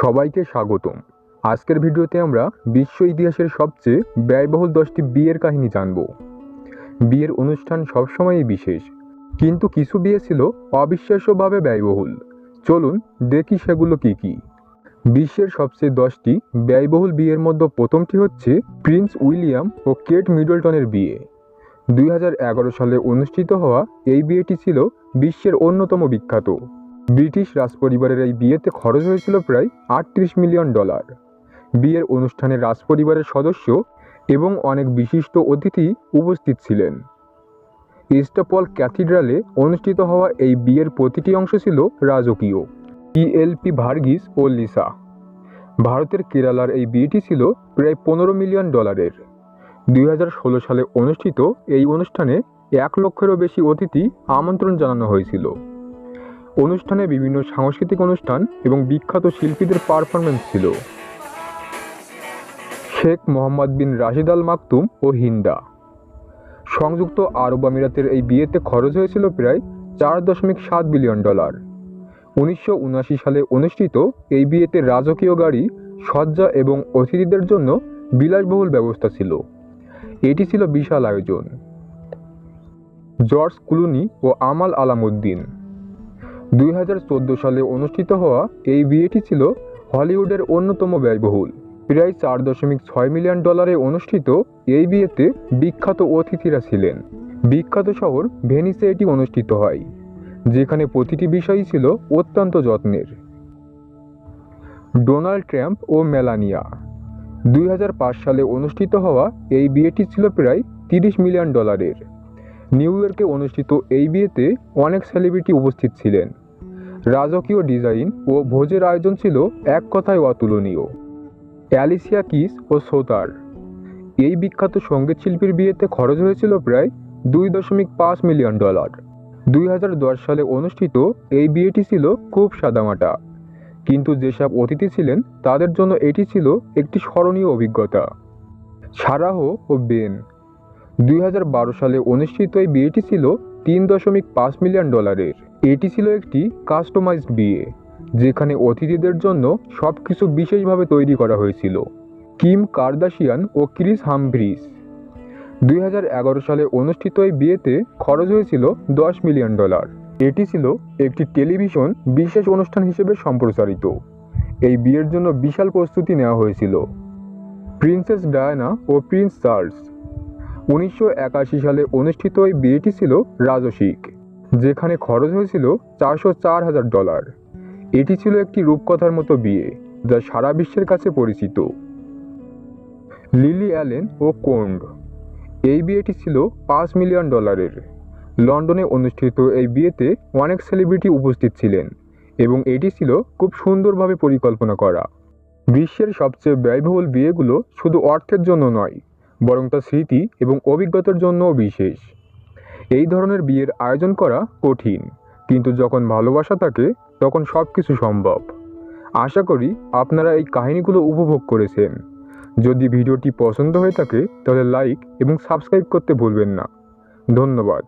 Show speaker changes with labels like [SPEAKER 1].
[SPEAKER 1] সবাইকে স্বাগতম। আজকের ভিডিওতে আমরা বিশ্ব ইতিহাসের সবচেয়ে ব্যয়বহুল দশটি বিয়ের কাহিনী জানব। বিয়ের অনুষ্ঠান সবসময়ই বিশেষ, কিন্তু কিছু বিয়ে ছিল অবিশ্বাস্যভাবে ব্যয়বহুল। চলুন দেখি সেগুলো কি কি। বিশ্বের সবচেয়ে দশটি ব্যয়বহুল বিয়ের মধ্যে প্রথমটি হচ্ছে প্রিন্স উইলিয়াম ও কেট মিডলটনের বিয়ে। দুই হাজার এগারো সালে অনুষ্ঠিত হওয়া এই বিয়েটি ছিল বিশ্বের অন্যতম বিখ্যাত। ব্রিটিশ রাজপরিবারের এই বিয়েতে খরচ হয়েছিল প্রায় আটত্রিশ মিলিয়ন ডলার। বিয়ের অনুষ্ঠানে রাজপরিবারের সদস্য এবং অনেক বিশিষ্ট অতিথি উপস্থিত ছিলেন। ইস্টাপল ক্যাথিড্রালে অনুষ্ঠিত হওয়া এই বিয়ের প্রতিটি অংশ ছিল রাজকীয়। ইএলপি ভার্গিস ও লিসা। ভারতের কেরালার এই বিয়েটি ছিল প্রায় পনেরো মিলিয়ন ডলারের। দুই হাজার ষোলো সালে অনুষ্ঠিত এই অনুষ্ঠানে এক লক্ষেরও বেশি অতিথি আমন্ত্রণ জানানো হয়েছিল। অনুষ্ঠানে বিভিন্ন সাংস্কৃতিক অনুষ্ঠান এবং বিখ্যাত শিল্পীদের পারফরমেন্স ছিল। শেখ মোহাম্মদ বিন রাশিদ আল মাকতুম ও হিন্দা। সংযুক্ত আরব আমিরাতের এই বিয়েতে খরচ হয়েছিল প্রায় চার দশমিক সাত বিলিয়ন ডলার। উনিশশো উনআশি সালে অনুষ্ঠিত এই বিয়েতে রাজকীয় গাড়ি সজ্জা এবং অতিথিদের জন্য বিলাসবহুল ব্যবস্থা ছিল। এটি ছিল বিশাল আয়োজন। জর্জ ক্লুনি ও আমাল আলামউদ্দিন। দুই হাজার চোদ্দ সালে অনুষ্ঠিত হওয়া এই বিয়েটি ছিল হলিউডের অন্যতম ব্যয়বহুল। প্রায় চার দশমিক ছয় মিলিয়ন ডলারে অনুষ্ঠিত এই বিয়েতে বিখ্যাত অতিথিরা ছিলেন। বিখ্যাত শহর ভেনিসে এটি অনুষ্ঠিত হয়, যেখানে প্রতিটি বিষয়ই ছিল অত্যন্ত যত্নের। ডোনাল্ড ট্রাম্প ও মেলানিয়া। দুই হাজার পাঁচ সালে অনুষ্ঠিত হওয়া এই বিয়েটি ছিল প্রায় তিরিশ মিলিয়ন ডলারের। নিউ ইয়র্কে অনুষ্ঠিত এই বিয়েতে অনেক সেলিব্রিটি উপস্থিত ছিলেন। রাজকীয় ডিজাইন ও ভোজের আয়োজন ছিল এক কথায় অতুলনীয়। অ্যালিসিয়া কিস ও সোতার। এই বিখ্যাত সংগীত শিল্পীর বিয়েতে খরচ হয়েছিল প্রায় দুই দশমিক পাঁচ মিলিয়ন ডলার। দুই হাজার দশ সালে অনুষ্ঠিত এই বিয়েটি ছিল খুব সাদামাটা। কিন্তু যেসব অতিথি ছিলেন, তাদের জন্য এটি ছিল একটি স্মরণীয় অভিজ্ঞতা। সারাহ ও বেন দুই হাজার বারো সালে অনুষ্ঠিত এই বিয়েটি ছিল তিন দশমিক পাঁচ মিলিয়ন ডলারের। এটি ছিল একটি কাস্টমাইজড বিয়ে, যেখানে অতিথিদের জন্য সব কিছু বিশেষভাবে তৈরি করা হয়েছিল। কিম কার্দাশিয়ান ও ক্রিস হামভ্রিস। দুই সালে অনুষ্ঠিত এই বিয়েতে খরচ হয়েছিল দশ মিলিয়ন ডলার। এটি ছিল একটি টেলিভিশন বিশেষ অনুষ্ঠান হিসেবে সম্প্রচারিত। এই বিয়ের জন্য বিশাল প্রস্তুতি নেওয়া হয়েছিল। প্রিন্সেস ডায়ানা ও প্রিন্স চার্লস উনিশশো একাশি সালে অনুষ্ঠিত এই বিয়েটি ছিল রাজসিক, যেখানে খরচ হয়েছিল চারশো চার হাজার ডলার। এটি ছিল একটি রূপকথার মতো বিয়ে, যা সারা বিশ্বের কাছে পরিচিত। লিলি অ্যালেন ও কোন্ড, এই বিয়েটি ছিল পাঁচ মিলিয়ন ডলারের। লন্ডনে অনুষ্ঠিত এই বিয়েতে অনেক সেলিব্রিটি উপস্থিত ছিলেন এবং এটি ছিল খুব সুন্দরভাবে পরিকল্পনা করা। বিশ্বের সবচেয়ে ব্যয়বহুল বিয়েগুলো শুধু অর্থের জন্য নয় বরং তা স্মৃতি এবং অভিজ্ঞতার জন্যও বিশেষ। এই ধরনের বিয়ের আয়োজন করা কঠিন, কিন্তু যখন ভালোবাসা থাকে, তখন সব কিছু সম্ভব। আশা করি আপনারা এই কাহিনীগুলো উপভোগ করেছেন। যদি ভিডিওটি পছন্দ হয়ে থাকে, তাহলে লাইক এবং সাবস্ক্রাইব করতে ভুলবেন না। ধন্যবাদ।